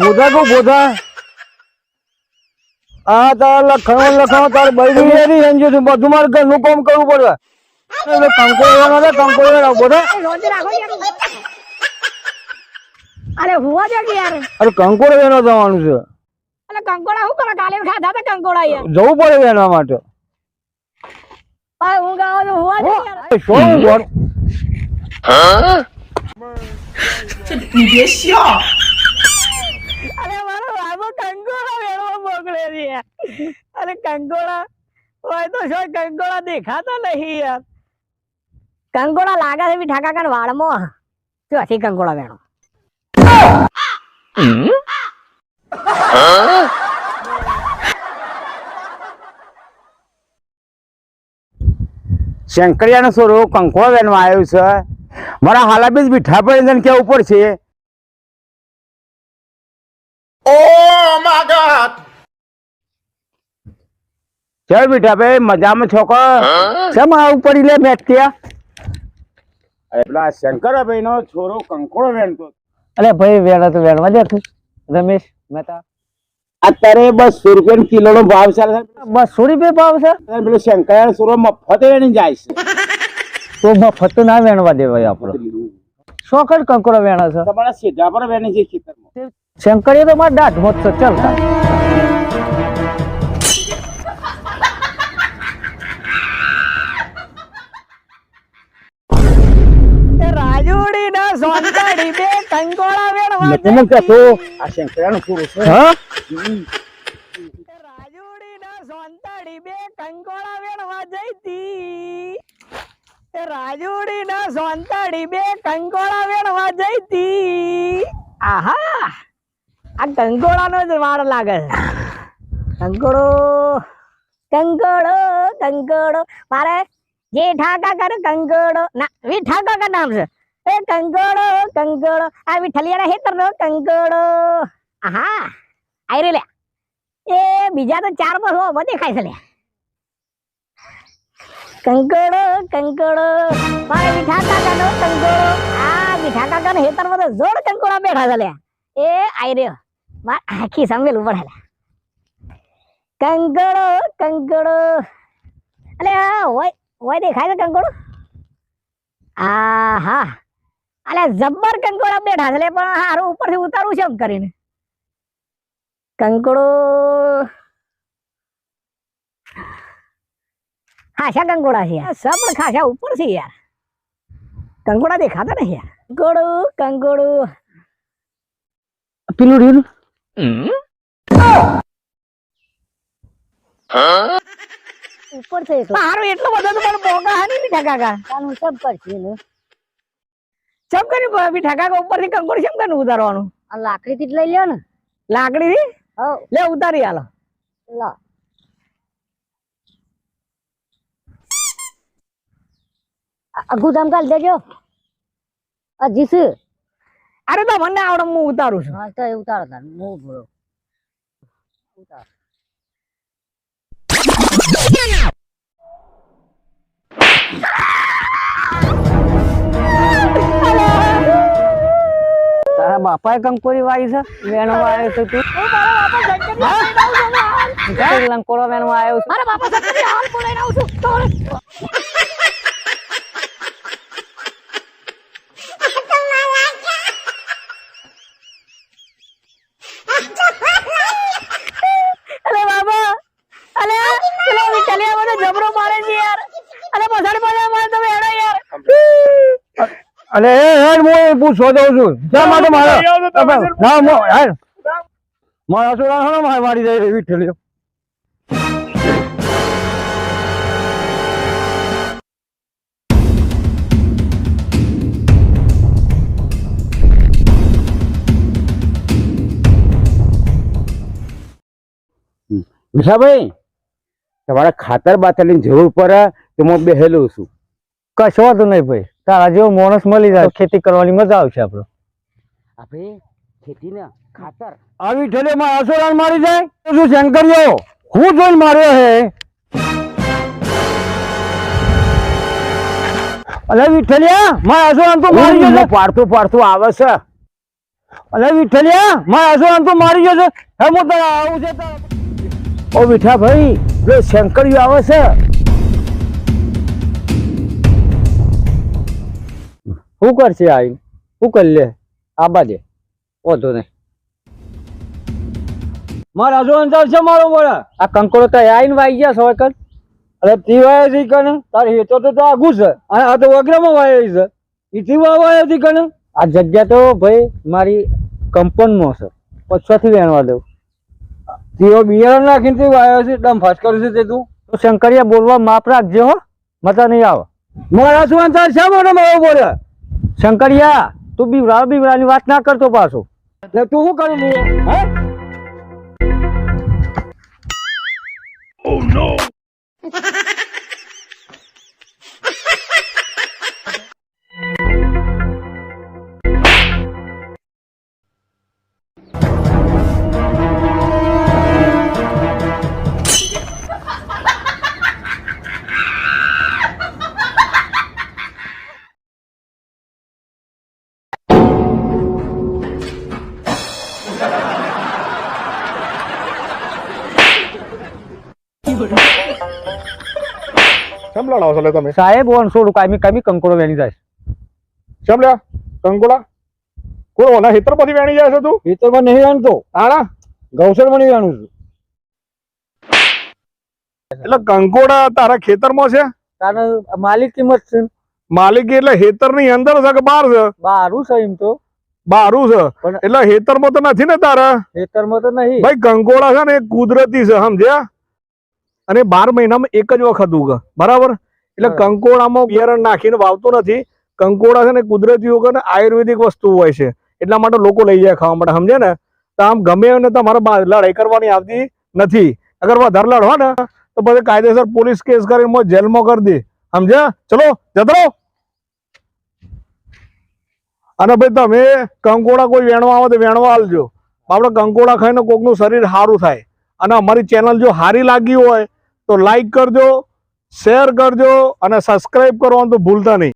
બોધા કો બોધા આ તાર લખણો લખણો તાર બૈરી એની સંજુ છું બધું મારે ઘરનું કામ કરવું પડે. એટલે કંકો લેવાનો કંકો લેવાનો બોધા રોજ રાખો અરે હુવા દે યાર. અરે કંકો લેવાનો જવાનું છે. અરે કંકોડા હું કરે કાલે ખાધા તા કંકોડા યાર જવું પડે એના માટે. પણ હું ગાવ તો હુવા દે યાર. શું બોલ? અરે મારો બાબુ કંકોડા વેણવા મોકલે છે અરે કંકોડા હોય તો શું કંકોડા દેખાતા નહીં યાર. કંકોડા લાગે છે બી ઠાકા કાન વાળમાં. શું હસી કંકોડા વેણો? શંકરિયાનો સ્વરૂપ વેનમાં આવ્યું છે. મારા હાલાબીજ મીઠા પડી કેવું પડશે ચાલ બેટા ભાઈ મજામાં છોકો શેમ આ ઉપર લે મેટકિયા પેલા શંકરભાઈ નો છોરો કંકોડો વેણતો અરે ભાઈ વેણા તો વેણવા દે તું. રમેશ મહેતા. અત્યારે બસો રૂપિયા કિલો નો ભાવ ચાલે બસો રૂપિયા ભાવ છે? પેલો શંકર સુરો મફત વેણી જાય છે. તો મફત ના વેણવા દેવાય આપણો. શોખડ કંકરો વેણા છે. તમારા સીધા પર વેણી છે ખેતરમાં. શંકરીએ તો મારા દાઢ મોત ચાલતા. વેણવા તમે કહેતો આ શંકરિયાનો છોરો છે. હા? એ રાજુડી ના સોનતાડી બે કંકોડા વેણવા જઈતી. એ રાજુડી બે કંકોળા વેણવા જઈતી. આહા! આ કંકોળાનો જ વાળ લાગે કંકોળો કંકોળો કંકોળો. મારે જે ઠાકા કરે કંકોળો. ના વી ઠાકા કા નામ છે? એ કંગોળો કંગોળો. આ વિઠલિયાના હેતરનો કંગોળો. આહા આઈ રે લે. એ બીજા તો ચાર પર હો દેખાય છે લે. કંગોળો કંગોળો. મારે મીઠા કાકાનો કંગોળો. આ મીઠા કાકાનો હેતરમાં તો જોડ કંકોળા બેઠા છે લે. એ આઈ રહ્યો. માર આખી સાંભળેલું પડે લે. કંગોળો કંકોડો અલે હોય હોય દેખાય છે કંગોળો? આ હા અલે જબ્બર કંકોડા બેઠા છે પણ હારું ઉપરથી ઉતારવું છે એમ કરીને. કંકોડો ખાસા કંકોડા છે યાર સબ પણ ખાસા ઉપર છે યાર. કંકોડા દેખાતા નહીં યાર. કંકોડો કંકોડો પેલું રહ્યું ઉપર છે મારું એટલું બધું તો મને મોગા હાની મીઠા કાકા. તાનું સબ કરશે સબ કરી મીઠા કાકા ઉપરથી કંકોડ ચમ કરી ઉતારવાનું? આ લાકડી થી લઈ લ્યો ને લાકડી થી લે ઉતારી હાલો. લો. ગુદામ કાલ દેજો. છે અરે તો મને આવડે હું ઉતારું છું. હા તો એ ઉતારો તાર. હું ભરો ઉતાર. બાપાએ કંકોરી વાળી છે વેણવા વાળ્યો છે તું. લંકોડો વેણવા આવ્યો છે. મારા બાપા સાથે હાલ બોલાઈને આવું છું. અરે બાબા અરે પેલો વિચલિયા મને જબરો મારે છે યાર. અરે પછાડી યાર અરે એ હેડ હું પૂછો પૂછવા દઉં છું. શા માટે મારા. ના હેડ મારા છોરા હા મારે મારી જાય એવી ઠેલ્યો વિશાભાઈ તમારે ખાતર બાતરની જરૂર પડે તો હું બેહેલું છું. કશો વાંધો નહીં ભાઈ. તારા જેવો માણસ મળી જાય ખેતી કરવાની મજા આવશે આપણે. આપણે ખેતી ને ખાતર. આવી ઠેલે માં છોરા મારી જાય તો શું શંકરિયો હું જોઈને માર્યો હે. અલે વિઠ્ઠલિયા માં આસુરાન તો મારી ગયો છે. પાડતું પાડતું આવે છે. અલે વિઠ્ઠલિયા માં આસુરાન તો મારી ગયો છે. હે હું તારા આવું છે ઓ વિઠા ભાઈ જો શંકરિયો આવે છે શું કરશે આવીને શું કરી લે? આબા દે વાંધો નહીં. મારા હજુ અંતર છે મારો બોલા આ કંકોડો તો આવીને વાઈ ગયા સવાર કર અરે તી વાય છે કને? તારે હેતો તો આગુ છે. અને આ તો વગરામાં વાય છે. એથી વાય હતી કને? આ જગ્યા તો ભાઈ મારી કંપનમાં છે. પછવાથી વેણવા દઉં. તીઓ બિયારણ નાખીને તું વાયો છે દમ ફાસ કર્યું છે તે તું. તો શંકરિયા બોલવા માપ રાખજે હો. મજા નહીં આવે. મારા શું અંતર છે મને મારો બોલે શંકરિયા તું બીવરા બીવરાની વાત ના કરતો પાછો. એટલે તું શું કરી લઈએ હે? કેમ લડાવો છો તમે? સાહેબ ઓન રૂપિયા કાયમી કમી કંકોડો વેણી જાય કેમ લે કંકોડા? કોણ ઓના હેતર પછી વેણી જાય છે તું? ખેતરમાં નહીં વેણતો. આણા? ગૌસરમાં નહીં વેણું છું. એટલે કંકોડા તારા ખેતરમાં છે? તારે માલિક કિંમત છે? માલિકી એટલે હેતરની અંદર છે કે બહાર છે? બહારું છે એમ તો. બારું છે. પણ- એટલે હેતરમાં તો નથી ને તારા? ખેતરમાં તો નહીં. ભાઈ કંકોડા છે ને એ કુદરતી છે સમજ્યા? અને બાર મહિનામાં એક જ વખત ઉગે. બરાબર? એટલે કંકોડામાં બિયારણ નાખીને વાવતું નથી. કંકોડા છે ને કુદરતી ઉગે ને આયુર્વેદિક વસ્તુ હોય છે. એટલા માટે લોકો લઈ જાય ખાવા માટે. સમજે ને? તો આમ ગમે એને તમારે લડાઈ કરવાની આવતી નથી. અગર વધારે લડવા ને તો પછી કાયદેસર પોલીસ કેસ કરીને જેલમાં કરી દે. સમજ્યા? ચલો જતરો. અને ભાઈ તમે કંકોડા કોઈ વેણવા આવે તો વેણવા આવજો આપણે કંકોડા ખાઈને કોકનું શરીર સારું થાય. અને અમારી ચેનલ જો સારી લાગી હોય તો લાઈક કરજો શેર કરજો અને સબસ્ક્રાઈબ કરવાનું તો ભૂલતા નહીં.